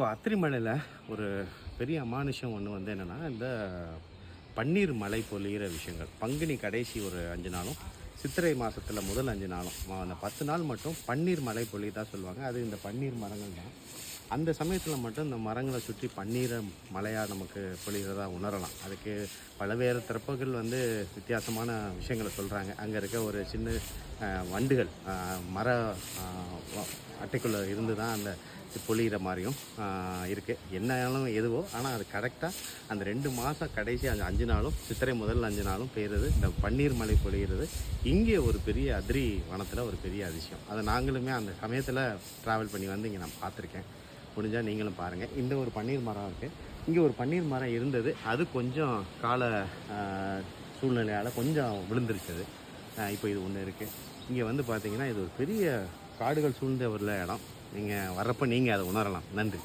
இப்போ அத்திரிமலையில் ஒரு பெரிய அமானுஷம் ஒன்று வந்து என்னென்னா இந்த பன்னீர் மலை பொழிகிற விஷயங்கள். பங்குனி கடைசி ஒரு அஞ்சு நாளும் சித்திரை மாதத்தில் முதல் அஞ்சு நாளும் அந்த பத்து நாள் மட்டும் பன்னீர் மலை பொழி தான் சொல்லுவாங்க. அது இந்த பன்னீர் மரங்கள் தான். அந்த சமயத்தில் மட்டும் இந்த மரங்களை சுற்றி பன்னீரை மலையாக நமக்கு பொழிகிறதா உணரலாம். அதுக்கு பலவேறு திறப்புகள் வந்து வித்தியாசமான விஷயங்களை சொல்கிறாங்க அங்கே இருக்க ஒரு சின்ன வண்டுகள் மர அட்டைக்குள்ளே இருந்து தான் அந்த பொழிகிற மாதிரியும் இருக்குது என்னாலும் எதுவோ ஆனால் அது கரெக்டாக அந்த ரெண்டு மாதம் கடைசி அந்த அஞ்சு நாளும் சித்திரை முதல் அஞ்சு நாளும் பெய்யுறது இந்த பன்னீர் மலை பொழிகிறது இங்கே ஒரு பெரிய அதிரி வனத்தில் ஒரு பெரிய அதிசயம். அதை நாங்களுமே அந்த சமயத்தில் ட்ராவல் பண்ணி வந்து இங்கே நான் பார்த்துருக்கேன். முடிஞ்சால் நீங்களும் பாருங்கள் இந்த ஒரு பன்னீர் மரம் இருக்குது இங்கே ஒரு பன்னீர் மரம் இருந்தது. அது கொஞ்சம் கால சூழ்நிலையால் கொஞ்சம் விழுந்துருச்சது. இப்போ இது ஒன்று இருக்குது இங்கே வந்து பார்த்திங்கன்னா இது ஒரு பெரிய காடுகள் சூழ்ந்த ஒரு இடம். நீங்கள் வர்றப்போ நீங்கள் அதை உணரலாம். நன்றி.